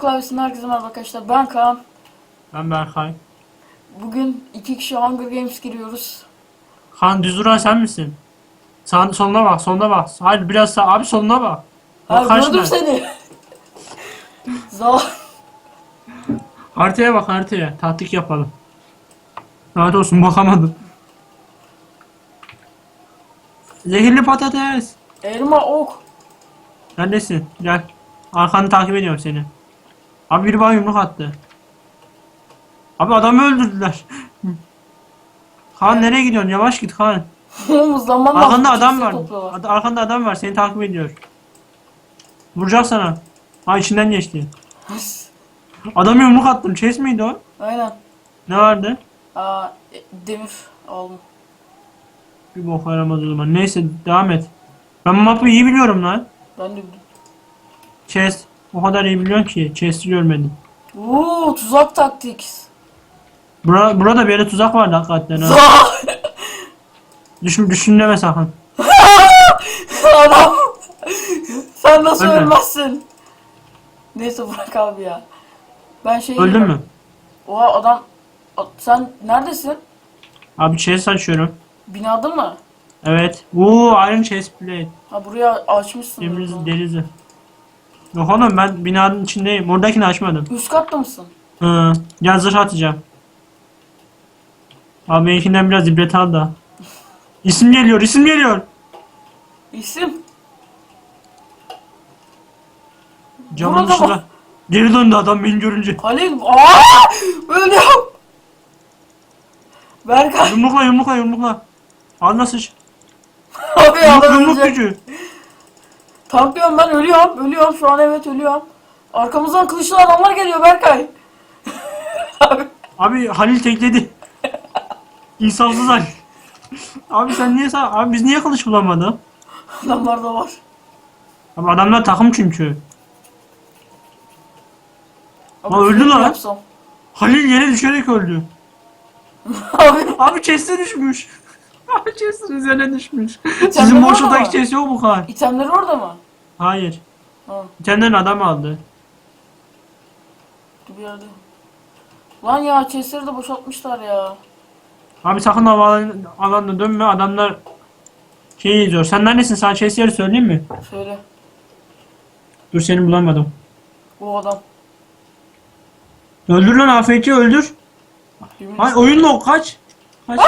Klavyesinden herkese merhaba arkadaşlar. Ben Kaan. Ben Berkay. Bugün iki kişi Hunger Games giriyoruz. Han düz duran sen misin? Sağ, soluna bak, soluna bak. Hayır biraz sağ. Abi soluna bak. Ha Bak kaç gördüm ben. seni. Za Haritaya bak haritaya. Taktik yapalım. Lanet olsun bakamadım. Zehirli patates. elma ok. Neredesin? Gel. Arkanı takip ediyorum seni. Abi biri bana yumruk attı. Abi adamı öldürdüler. Han nereye gidiyorsun? Yavaş git Han. Muzlanmam lazım. Arkanda adam var. Ad- Arkanda adam var. Seni takip ediyor. Vuracak sana. Ha içinden geçti. Adam yumruk attım. Chase miydi o? Aynen. Ne vardı? Aa, e, demir aldım. Bir bok yaramaz o zaman. Neyse devam et. Ben mapı iyi biliyorum lan. Ben de bildim. O kadar iyi biliyorsun ki. Chest'i görmedim. Oo, tuzak taktik. Bura, burada bir yere tuzak vardı hakikaten ha. Düşün, düşünleme sakın. adam. Sen nasıl Ölme. ölmezsin? Neyse bırak abi ya. Ben şey Öldün mü? Oha adam. Sen neredesin? Abi chest açıyorum. Binada mı? Evet. Uuu iron chest plate. Ha buraya açmışsın. Demiriz bunu. Yok oğlum ben binanın içindeyim. Buradakini açmadım. Üst katta mısın? Hı. Gel zırh atacağım. Abi benimkinden biraz ibret al da. İsim geliyor, isim geliyor. İsim? Camın Burada dışında. bak. Geri döndü adam beni görünce. Halil. Aaa! Ölüyorum. Berkay. Yumrukla yumrukla yumrukla. Al nasıl? Abi Yumruk, adam yumruk ölecek. gücü. Tanklıyorum ben ölüyorum. Ölüyorum şu an evet ölüyorum. Arkamızdan kılıçlı adamlar geliyor Berkay. Abi. Abi Halil tekledi. İnsafsız Halil. Abi sen niye sağ... Abi biz niye kılıç bulamadık? Adamlar da var. Abi adamlar takım çünkü. Abi, Lan öldü lan. yapsam. Halil yere düşerek öldü. Abi. Abi chest'e düşmüş. Chest'in üzerine düşmüş. Sizin orada boşluktaki mı? yok mu kadar? İtemleri orada mı? Hayır. Ha. İtemlerin adam aldı. Bir yerde. Lan ya chestleri de boşaltmışlar ya. Abi sakın hava alanına dönme adamlar şey izliyor. Sen neredesin? Sana chest yeri söyleyeyim mi? Şöyle. Dur seni bulamadım. Bu adam. Öldür lan AFK öldür. Yemin Ay oyun yok kaç. Kaç.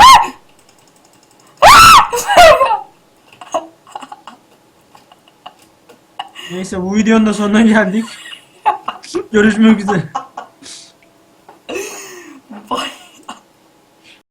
Neyse bu videonun da sonuna geldik. Görüşmek üzere.